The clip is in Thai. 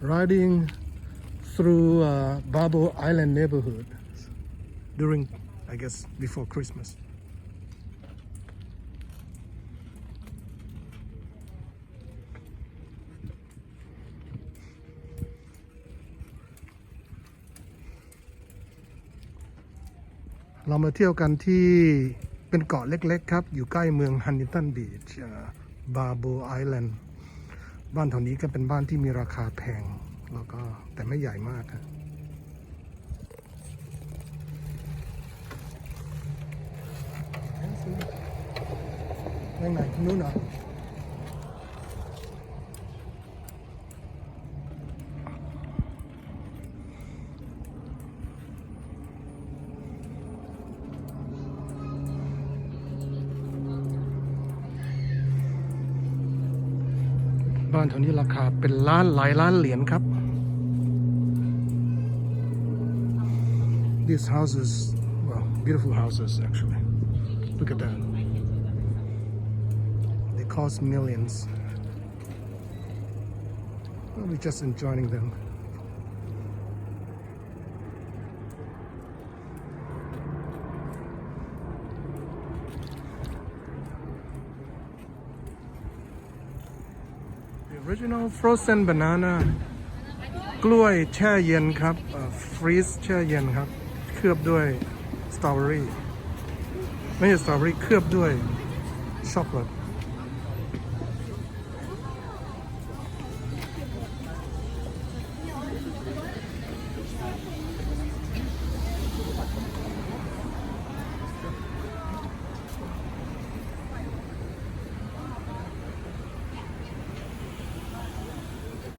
riding through uh, Babo Island neighborhood during, I guess, before Christmas. เรามาเที่ยวกันที่เป็นเกาะเล็กๆครับ อยู่ใกล้เมืองฮันนิงตันบีชบาโบไอแลนด์ บ้านแถวนี้ก็เป็นบ้านที่มีราคาแพง แล้วก็แต่ไม่ใหญ่มากครับไปไหนนู้นเหรอ บ้านแถวนี้ราคาเป็นล้านหลายล้านเหรียญครับ These houses well beautiful houses actually look at that they cost millions we're just enjoying them original frozen banana กล้วยแช่เย็นครับฟรีซแช่เย็นครับ เคลือบด้วยสตรอเบอรี่ไม่ใช่สตรอเบอรี่เคลือบด้วยช็อกโกแลต